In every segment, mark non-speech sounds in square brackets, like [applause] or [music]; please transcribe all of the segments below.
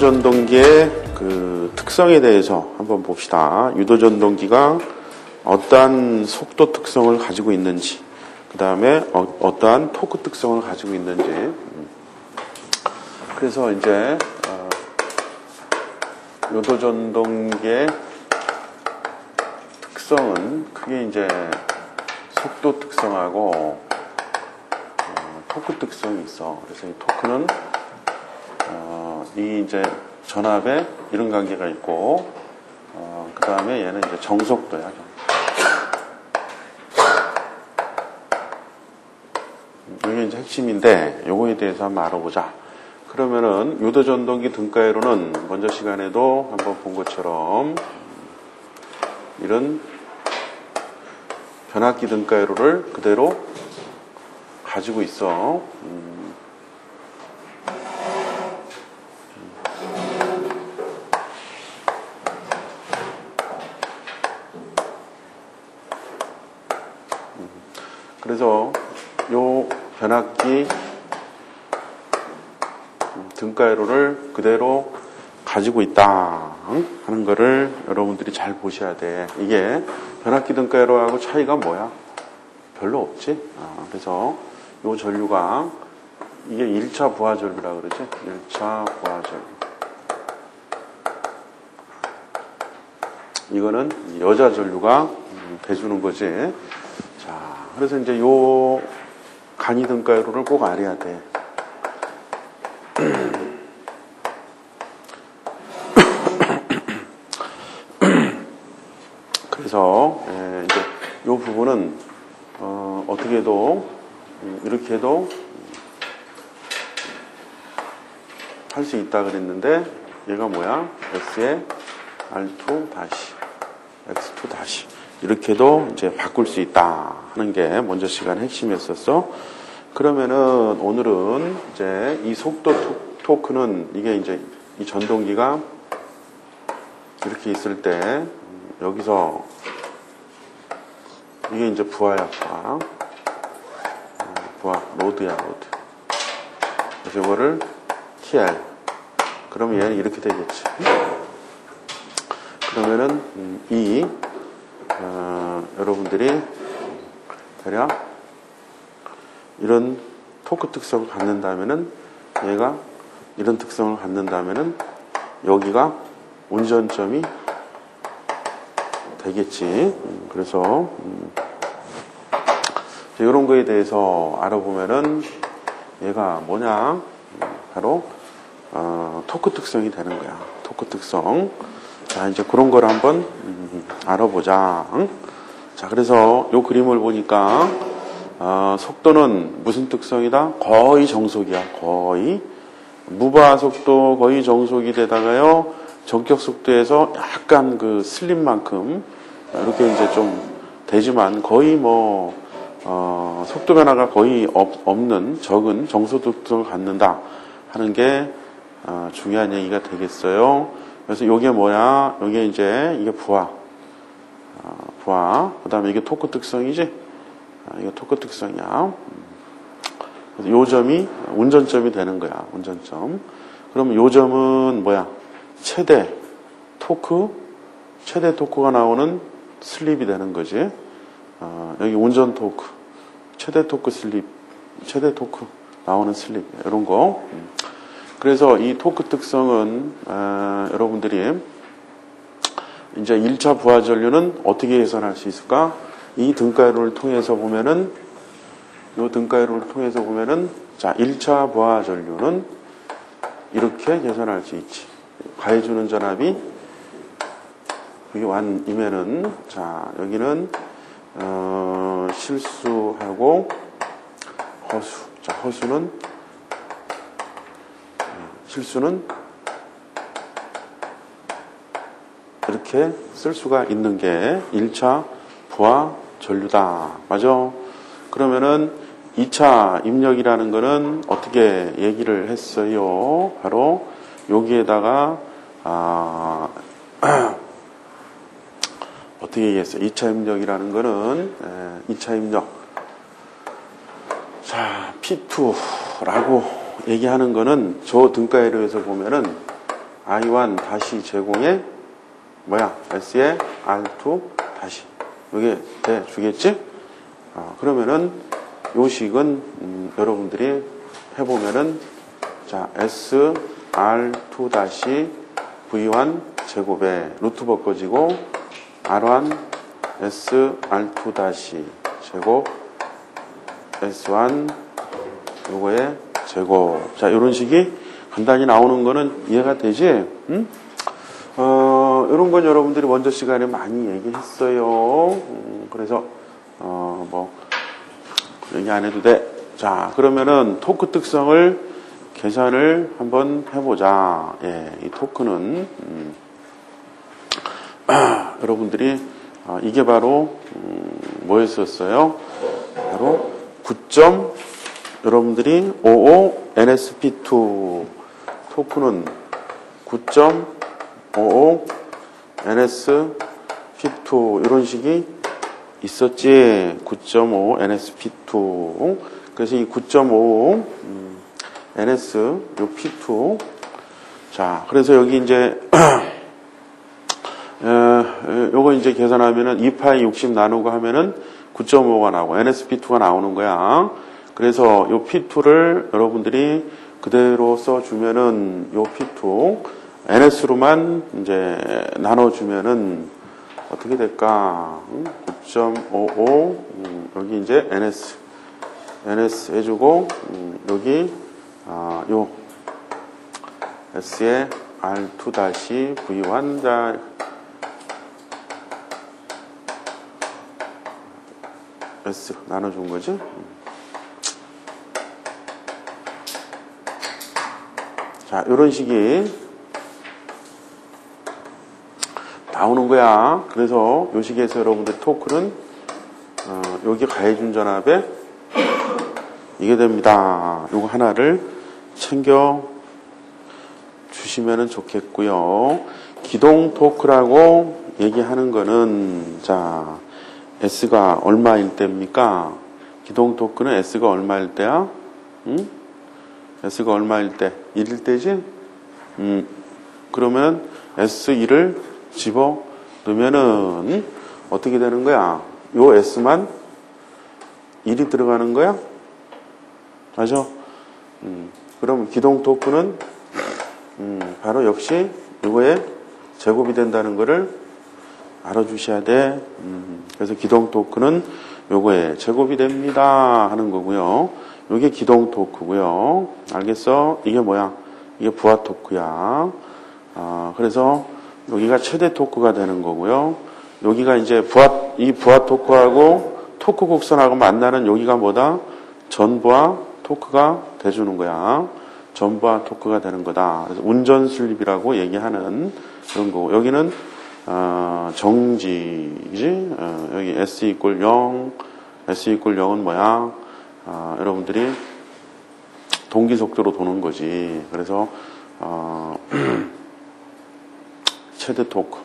유도전동기의 그 특성에 대해서 한번 봅시다. 유도전동기가 어떠한 속도 특성을 가지고 있는지, 그 다음에 어, 떠한 토크 특성을 가지고 있는지. 음. 그래서 이제 어, 유도전동기의 특성은 크게 이제 속도 특성하고 어, 토크 특성이 있어. 그래서 이 토크는 어, 이 이제 전압에 이런 관계가 있고, 어, 그 다음에 얘는 이제 정속도야. 이게 이제 핵심인데, 요거에 대해서 한번 알아보자. 그러면은, 유도전동기 등가이로는 먼저 시간에도 한번 본 것처럼, 이런 변압기 등가이로를 그대로 가지고 있어. 음, 그래서 요 변압기 등가이로를 그대로 가지고 있다 하는 거를 여러분들이 잘 보셔야 돼. 이게 변압기 등가이로하고 차이가 뭐야? 별로 없지. 아, 그래서 요 전류가 이게 1차 부하 전류라 그러지. 1차 부하 전류. 이거는 여자 전류가 돼주는 거지. 그래서 이제 요 간이 등가요를 꼭 알아야 돼. 그래서 예, 이제 요 부분은 어, 떻게 해도 음, 이렇게 해도 할 수 있다 그랬는데 얘가 뭐야? x에 r2 다시 x2 다시 이렇게도 이제 바꿀 수 있다 하는 게 먼저 시간 핵심이었었어. 그러면은 오늘은 이제 이 속도 토크는 이게 이제 이 전동기가 이렇게 있을 때 여기서 이게 이제 부하야 부 하 부하 로드야 로드. 그래서 이거를 TL 그러면 얘는 이렇게 되겠지. 그러면은 이 어, 여러분들이 대략 이런 토크 특성을 갖는다면은 얘가 이런 특성을 갖는다면은 여기가 운전점이 되겠지. 음, 그래서 음, 이런 거에 대해서 알아보면은 얘가 뭐냐 바로 어, 토크 특성이 되는 거야. 토크 특성. 자, 이제 그런 걸 한번 음, 알아보자. 응? 자, 그래서 요 그림을 보니까 어, 속도는 무슨 특성이다? 거의 정속이야. 거의 무바 속도 거의 정속이 되다가요. 전격 속도에서 약간 그 슬림만큼 이렇게 이제 좀 되지만 거의 뭐 어, 속도 변화가 거의 없, 는 적은 정속속도를 갖는다 하는 게 어, 중요한 얘기가 되겠어요. 그래서 이게 뭐야? 이게 이제 이게 부하. 어, 부하. 그 다음에 이게 토크 특성이지? 아, 이게 토크 특성이야. 음. 그래서 요 점이 운전점이 되는 거야. 운전점. 그러면 요 점은 뭐야? 최대 토크, 최대 토크가 나오는 슬립이 되는 거지. 어, 여기 운전 토크, 최대 토크 슬립, 최대 토크 나오는 슬립 이런 거. 음. 그래서 이 토크 특성은 아, 여러분들이 이제 1차 부하 전류는 어떻게 계산할 수 있을까? 이 등가이로를 통해서 보면은 이 등가이로를 통해서 보면은 자 1차 부하 전류는 이렇게 계산할 수 있지. 가해주는 전압이 여기 완이면은 자 여기는 어, 실수하고 허수. 자 허수는 실수는 이렇게 쓸 수가 있는 게 1차 부하 전류다. 맞아? 그러면은 2차 입력이라는 거는 어떻게 얘기를 했어요? 바로 여기에다가 아, [clears throat] 어떻게 얘기했어요? 2차 입력이라는 거는 에, 2차 입력 자 P2라고 얘기하는 거는 저 등가에로에서 보면은 I1 다시 제공에 뭐야 S에 R2 다시 이게 돼 주겠지? 아, 그러면은 요 식은 음, 여러분들이 해보면은 자 S R2 다시 V1 제곱에 루트 바꿔지고 R1 S R2 다시 제곱 S1 요거의 제곱 자 이런 식이 간단히 나오는 거는 이해가 되지? 응? 어, 이런 건 여러분들이 먼저 시간에 많이 얘기했어요. 음, 그래서, 어, 뭐, 얘기 안 해도 돼. 자, 그러면은 토크 특성을 계산을 한번 해보자. 예, 이 토크는, 음, 아, 여러분들이, 아, 이게 바로, 음, 뭐였었어요? 바로 9점, 여러분들이 55 NSP2 토크는 9.55 NSP2 이런 식이 있었지. 9.5 NSP2 그래서 이 9.5 NS 요 P2 자 그래서 여기 이제 [clears throat] 이제 계산하면은 2파이 60 나누고 하면은 9.5가 나오고 NSP2가 나오는 거야. 그래서 요 P2를 여러분들이 그대로 써주면은 요 P2 NS로만 이제 나눠주면은 어떻게 될까? 9.55 음, 여기 이제 NS NS 해주고 음, 여기 아, 요 S에 R2 다 시 V1 자 S 나눠준 거지? 자, 이런 식이 나오는 거야. 그래서 요 식에서 여러분들 토크는 어, 여기 가해준 전압에 이게 됩니다. 요거 하나를 챙겨 주시면 좋겠고요. 기동 토크라고 얘기하는 거는 자 S가 얼마일 때입니까? 기동 토크는 S가 얼마일 때야? 응? S가 얼마일 때? 1일 때지? 음, 그러면 S1을 집어 넣으면은 어떻게 되는 거야? 요 S만 1이 들어가는 거야? 맞아? 음, 그럼 기동 토크는 음, 바로 역시 요거에 제곱이 된다는 거를 알아주셔야 돼. 음, 그래서 기동 토크는 요거에 제곱이 됩니다 하는 거고요. 요게 기동 토크고요. 알겠어? 이게 뭐야? 이게 부하 토크야. 아, 그래서 여기가 최대 토크가 되는 거고요. 여기가 이제 부하 이 부하 토크하고 토크 곡선하고 만나는 여기가 뭐다? 전부하 토크가 돼주는 거야. 전부하 토크가 되는 거다. 그래서 운전 슬립이라고 얘기하는 그런 거고 여기는 어, 정지지 어, 여기 s 이꼴 0 s 이꼴 0은 뭐야? 아, 여러분들이 동기 속도로 도는 거지. 그래서 어, [clears throat] 최대 토크,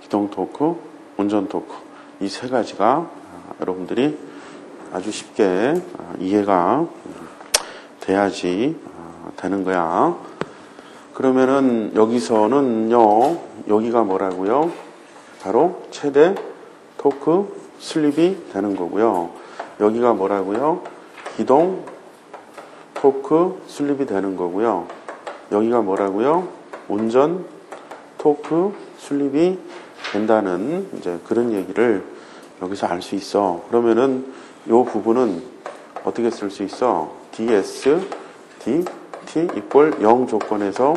기동 토크, 운전 토크 이 세 가지가 아, 여러분들이 아주 쉽게 아, 이해가 돼야지 아, 되는 거야. 그러면은 여기서는요, 여기가 뭐라고요? 바로 최대 토크 슬립이 되는 거고요. 여기가 뭐라고요? 기동 토크 슬립이 되는 거고요. 여기가 뭐라고요? 운전 토크 슬립이 된다는 이제 그런 얘기를 여기서 알 수 있어. 그러면은 이 부분은 어떻게 쓸 수 있어? ds d t 이꼴 0 조건에서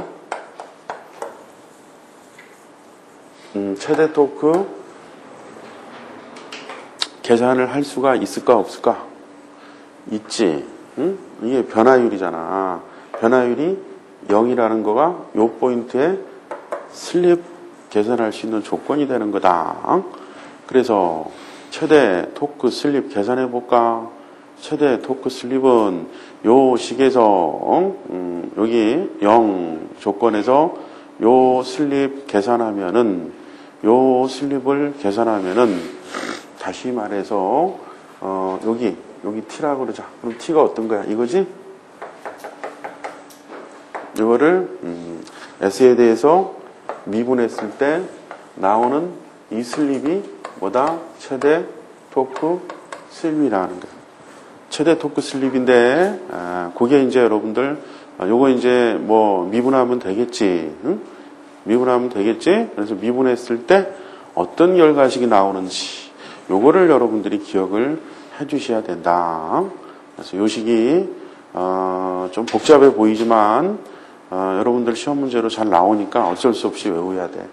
음, 최대 토크 계산을 할 수가 있을까 없을까? 있지. 응? 이게 변화율이잖아. 변화율이 0이라는 거가 요 포인트에 슬립 계산할 수 있는 조건이 되는 거다. 그래서 최대 토크 슬립 계산해 볼까? 최대 토크 슬립은 요 식에서 음, 여기 0 조건에서 요 슬립 계산하면은 요 슬립을 계산하면은 다시 말해서 어, 여기 여기 t라고 그러자. 그럼 t가 어떤 거야? 이거지? 이거를 음, S에 대해서 미분했을 때 나오는 이 슬립이 뭐다? 최대 토크 슬립이라는 거예요. 최대 토크 슬립인데, 아, 그게 이제 여러분들, 아, 요거 이제 뭐 미분하면 되겠지. 응? 미분하면 되겠지? 그래서 미분했을 때 어떤 결과식이 나오는지, 요거를 여러분들이 기억을 해 주셔야 된다. 그래서 요 식이, 어, 좀 복잡해 보이지만, 어, 여러분들 시험 문제로 잘 나오니까 어쩔 수 없이 외워야 돼.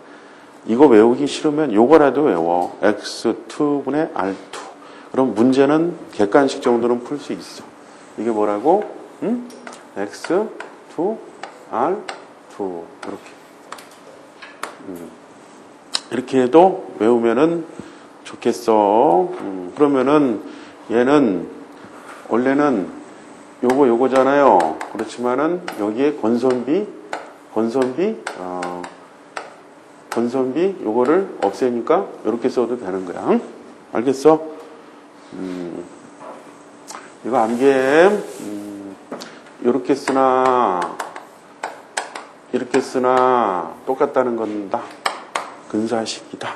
이거 외우기 싫으면 요거라도 외워. x2분의 r2. 그럼 문제는 객관식 정도는 풀 수 있어. 이게 뭐라고? 응? x2, r2. 이렇게. 음. 이렇게 해도 외우면은 좋겠어. 음, 그러면은 얘는 원래는 요거 요거잖아요. 그렇지만은 여기에 건선비, 건선비, 어, 건선비 요거를 없애니까 이렇게 써도 되는 거야. 응? 알겠어? 음, 이거 암기해. 음, 이렇게 쓰나 이렇게 쓰나 똑같다는 겁니다. 근사식이다.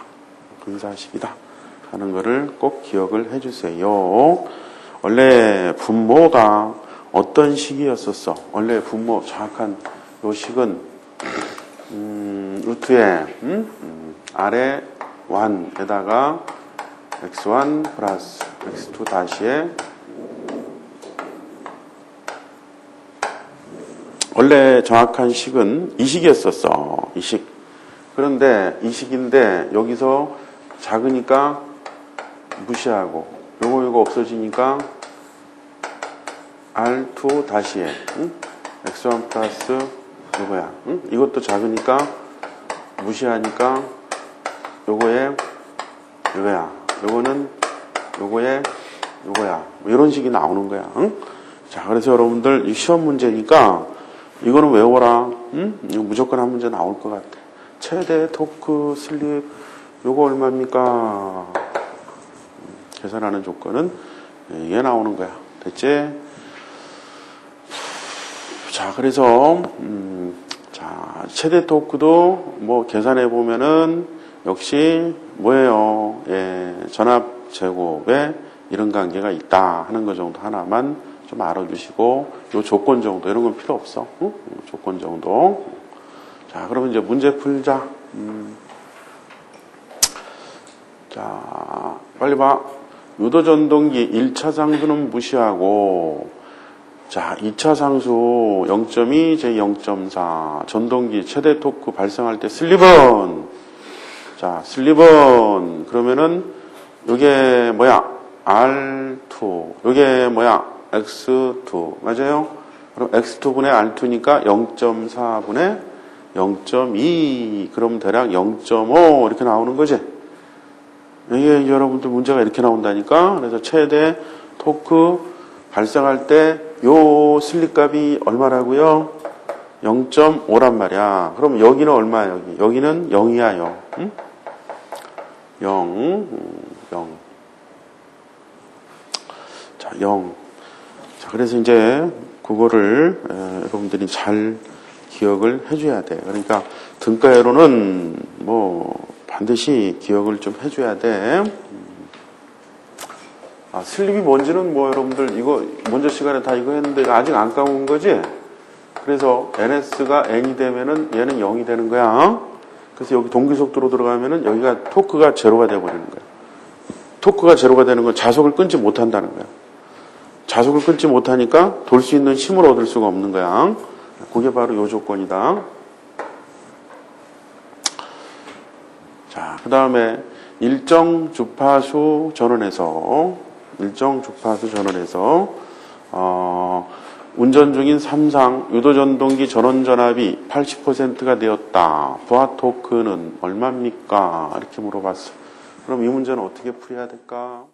근사식이다. 하는 거를 꼭 기억을 해주세요. 원래 분모가 어떤 식이었었어? 원래 분모 정확한 요 식은 음, 루트에 음? 음, 아래 1에다가 x1 플러스 x2 다시에 원래 정확한 식은 이 식이었었어. 이 식. 그런데 이 식인데 여기서 작으니까 무시하고 요거 요거 없어지니까 R2 다시에 응? x1 플러스 요거야. 응? 이것도 작으니까 무시하니까 요거에 요거야. 요거는 요거에 요거야. 뭐 이런 식이 나오는 거야. 응? 자, 그래서 여러분들 이 시험 문제니까 이거는 외워라. 응? 이거 무조건 한 문제 나올 것 같아. 최대 토크 슬립 요거 얼마입니까? 계산하는 조건은 이게 나오는 거야. 됐지? 자, 그래서 음, 자 최대 토크도 뭐 계산해 보면은 역시 뭐예요? 예, 전압 제곱에 이런 관계가 있다 하는 것 정도 하나만 좀 알아주시고 요 조건 정도 이런 건 필요 없어. 응? 요 조건 정도. 자, 그러면 이제 문제 풀자. 음. 자, 빨리 봐. 유도 전동기 1차 상수는 무시하고 자, 2차 상수 0.2, 제 0.4 전동기 최대 토크 발생할 때 슬립은 자, 슬립은 그러면은 요게 뭐야? R2. 요게 뭐야? X2. 맞아요? 그럼 X2분의 R2니까 0.4분의 0.2. 그럼 대략 0.5 이렇게 나오는 거지. 이게 여러분들 문제가 이렇게 나온다니까. 그래서 최대 토크 발생할 때 요 슬립 값이 얼마라고요? 0.5란 말이야. 그럼 여기는 얼마야, 여기? 여기는 0이야, 0. 응? 0, 0. 자, 0. 자, 그래서 이제 그거를 에, 여러분들이 잘 기억을 해줘야 돼. 그러니까 등가회로는 뭐 반드시 기억을 좀 해줘야 돼. 아, 슬립이 뭔지는 뭐 여러분들 이거 먼저 시간에 다 이거 했는데 아직 안 까먹은 거지? 그래서 NS가 N이 되면은 얘는 0이 되는 거야. 그래서 여기 동기속도로 들어가면은 여기가 토크가 제로가 되어버리는 거야. 토크가 제로가 되는 건 자속을 끊지 못한다는 거야. 자속을 끊지 못하니까 돌 수 있는 힘을 얻을 수가 없는 거야. 그게 바로 요 조건이다. 자, 그 다음에 일정 주파수 전원에서 일정 주파수 전원에서 어, 운전 중인 삼상 유도전동기 전원전압이 80%가 되었다. 부하 토크는 얼마입니까? 이렇게 물어봤어. 그럼 이 문제는 어떻게 풀어야 될까?